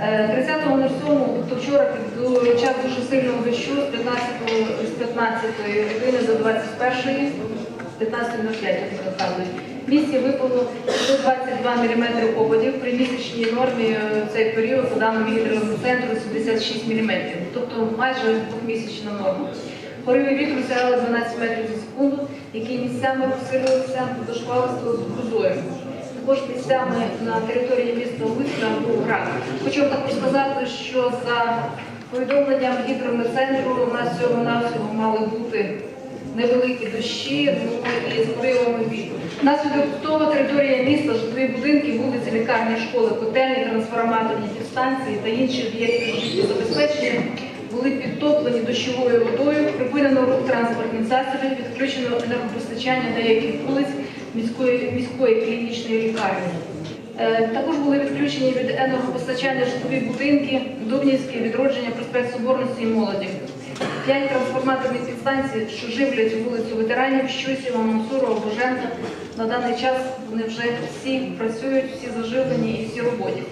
Е, 30.07, тобто вчора час дуже сильного дощу з 15 з 15 години до 21 15.05, як. В випало 122 мм опадів при місячній нормі е, цей період, за даними гідрометцентру, 76 мм, тобто майже двохмісячна норма. Пориви вітру сягали 12 метрів за секунду, які місцями посилювалися до шквалистого з грозою. Також місцями на території міста Луцька був. Хочу також сказати, що за повідомленням гідрометцентру у нас всього навсього мали бути невеликі дощі ну, і з поривами вітру. Внаслідок того територія міста, житлові будинки, вулиці, лікарні, школи, котельні, трансформаторні підстанції та інші об'єкти життєзабезпечення були підтоплені дощовою водою, припинено рух транспортних засобів, відключено енергопостачання деяких вулиць міської, міської клінічної лікарні. Е, Також були відключені від енергопостачання житлові будинки, Дубнівське, відродження, проспект Соборності і молоді. П'ять трансформаторних підстанцій, що живлять вулицю ветеранів, Щусєва, Мансурова, Боженка. На даний час вони вже всі працюють, всі заживлені і всі роботі.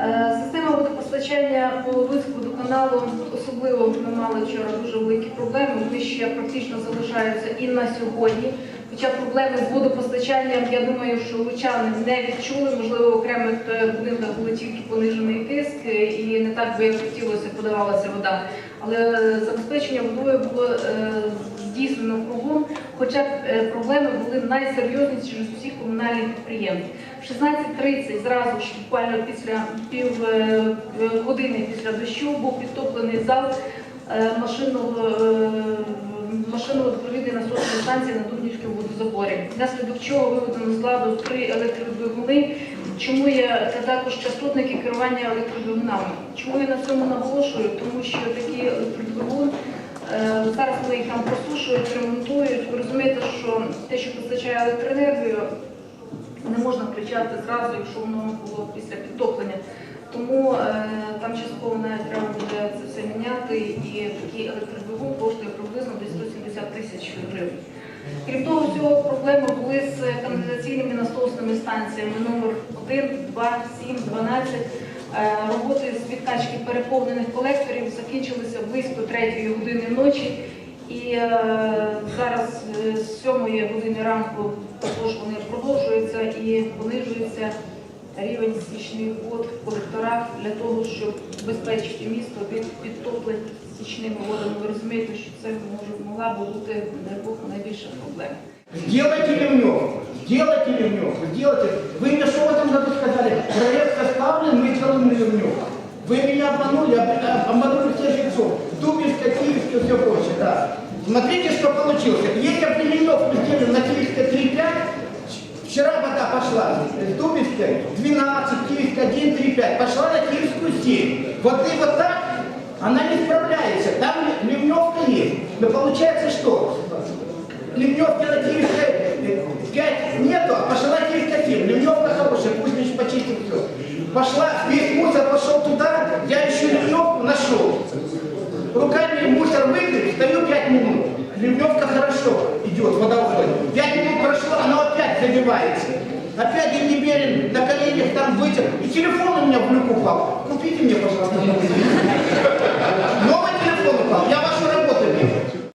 Е, Система водопостачання по водоканалу особливо ми мали вчора дуже великі проблеми. Вони ще практично залишаються і на сьогодні. Хоча проблеми з водопостачанням, я думаю, що лучани не відчули. Можливо, в окремих е, будинках були тільки понижений тиск е, і не так би як хотілося, подавалася вода. Але е, забезпечення водою було здійснено кругом, хоча проблеми були найсерйозніші з усіх комунальних підприємств. В 16.30 зразу ж буквально після пів години після дощу був підтоплений зал машинного машинно-відповідної насосної станції на Дубнівському водозаборі. Внаслідок чого виведено з три електродвигуни. Чому є та також частотники керування електродвигунами? Чому я на цьому наголошую? Тому що такі електродвигун е, зараз вони їх там просушують, ремонтують. Ви розумієте, що те, що постачає електроенергію, не можна включати зразу, якщо воно було після підтоплення. Тому е, там частково навіть треба міняти, і такий електродвигун коштує приблизно десь 170 тисяч гривень. Крім того, всього проблеми були з каналізаційними насосними станціями номер 1, 2, 7, 12. Е, Роботи з відкачки переповнених колекторів закінчилися близько 3 години ночі. І е, зараз е, з 7 години ранку також вони продовжуються і понижується рівень стічних вод в колекторах для того, щоб забезпечити місто від підтоплень стічними водами. Ви розумієте, що це може могла б бути дай Бог найбільша проблема. Сделайте ливневку, сделайте ливневку, сделайте. Вы мне что в этом году сказали? Проект составлен, мы делаем ливневку. Вы меня обманули, об- об- обманули всех жильцов. Дубинская, Киевская, все прочее, да. Смотрите, что получилось. Если бы ливневку сделали на Киевской 3,5, вчера вода пошла с Дубинской 12, Киевская 1, 3,5, пошла на Киевскую 7. Вот и вот так она не справляется. Там ли- ливневка есть. Но получается что? Ливневки на Киевской 5 нету, а пошла Киевская 7. Ливневка хорошая, пусть лишь почистим все. Пошла, весь мусор пошел туда, я еще ливневку нашел. Руками мусор выкрыл, стою 5 минут. Ливневка хорошо идет, вода уходит. 5 минут прошло, оно опять забивается. Опять я не верен, на коленях там вытер. И телефон у меня в люк упал. Купите мне, пожалуйста,